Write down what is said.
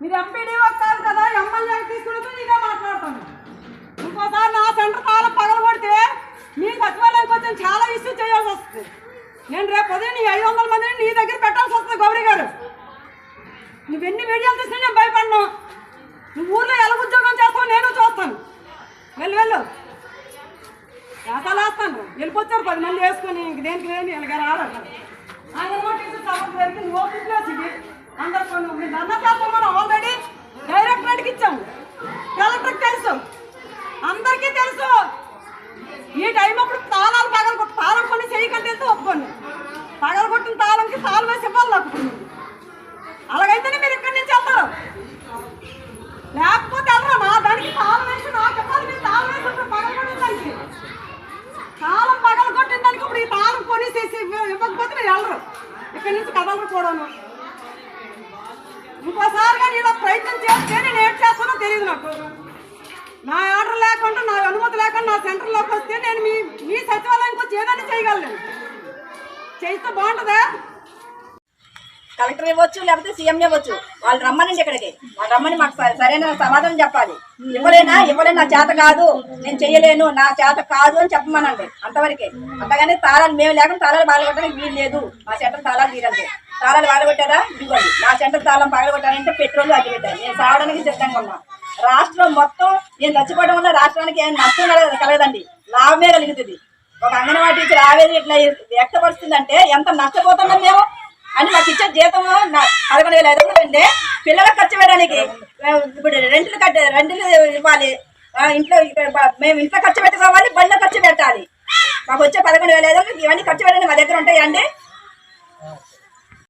మీరు ఎంపీడీ కాదు కదా ఎమ్మెల్యే తీసుకున్నట్టు నీకే మాట్లాడతాను ఇంకోసారి నా సెంటర్ తాళం పగల కొడితే మీ సచివాలయం కొంచెం చాలా ఇష్యూ చేయాల్సి వస్తుంది. నేను రేపు ఉదయం నీ ఐదు వందల మందిని నీ దగ్గర పెట్టాల్సి వస్తుంది గౌరీ గారు. నువ్వెన్ని మీడియాలు తీసినా నేను భయపడను. నువ్వు ఊర్లో ఎలా ఉద్యోగం చేస్తావు నేను చూస్తాను. వెళ్ళు వెళ్ళు. వేసాలేస్తాను వెళ్ళిపోతారు పది మంది వేసుకొని. ఇంక దేనికి లేని ఇలాగ రాడు అంగన్వాడీ టీచర్ సభకు జరిగి నువ్వు అందరు మీ మీరు అన్న మనం ఆల్రెడీ డైరెక్టరేట్కి ఇచ్చాము కలెక్టర్కి తెలుసు. అందరికీ తెలుసు. ఈ టైం అప్పుడు తాళాలు పగల కొట్టు తాళం కొన్ని చేయకంటే వెళ్తే ఒప్పుకోండి పగల కొట్టిన తాళంకి తాళం వేసి ఇవ్వాలి నాకు. అలాగైతేనే మీరు ఇక్కడి నుంచి వెళ్తారు. లేకపోతే వెళ్ళరా? నా దానికి తాళం వేసి నాకు ఇవ్వాలి. మీరు తాళం వేసి పగల కొట్టిన దానికి. తాళం పగల కొట్టిన దానికి ఇప్పుడు ఈ తాళం కొనేసేసి ఇవ్వకపోతే మీరు వెళ్ళరు. ఇక్కడి నుంచి కదలరు కూడాను. ఇంకోసారి కానీ ఇలా ప్రయత్నం చేస్తే నేను ఏం చేస్తానో తెలియదు నాకు. నా ఆర్డర్ లేకుండా నా అనుమతి లేకుండా నా సెంటర్లోకి వస్తే నేను మీ మీ సచివాలయానికి వచ్చి ఏదైనా చేయగలను. చేస్తే బాగుంటుందా? కలెక్టర్ ఇవ్వచ్చు లేకపోతే సీఎం ఇవ్వచ్చు. వాళ్ళు రమ్మనండి ఇక్కడికి. వాళ్ళు రమ్మని మాకు సరైన సమాధానం చెప్పాలి. ఇవ్వలేనా? ఇవ్వలేను? నా చేత కాదు. నేను చేయలేను. నా చేత కాదు అని చెప్పమనండి అంతవరకే. అంతగానే తాళాలు మేము లేకుండా తాళాలు బాగలగొట్టడానికి వీలు లేదు. మా చేత తాళాలు తీరండి. తాళాలు బాగలగొట్టారా ఇదిగోండి. నా సెంటర్ తాళం పగలగొట్టారంటే పెట్రోల్ అగ్గి నేను సావడానికి సిద్ధంగా ఉన్నా. రాష్ట్రం మొత్తం నేను చచ్చిపోవడం వల్ల రాష్ట్రానికి ఏం నష్టం కలగదు కలగదండి. లాభమే కలుగుతుంది. ఒక అంగన్వాడీ టీచర్ ఆవేదన ఇట్లా వ్యక్తపరుస్తుందంటే ఎంత నష్టపోతున్నాం మేము? అని మాకు ఇచ్చే జీతం పదకొండు వేల ఐదు వందలు అంటే పిల్లలకు ఖర్చు పెట్టడానికి ఇప్పుడు రెంట్లు కట్టే రెంట్లు ఇవ్వాలి. ఇంట్లో మేము ఇంట్లో ఖర్చు పెట్టుకోవాలి బండ్లో ఖర్చు పెట్టాలి. మాకు వచ్చే పదకొండు వేల ఐదు వందలు ఇవన్నీ ఖర్చు పెట్టడానికి మా దగ్గర ఉంటాయండి.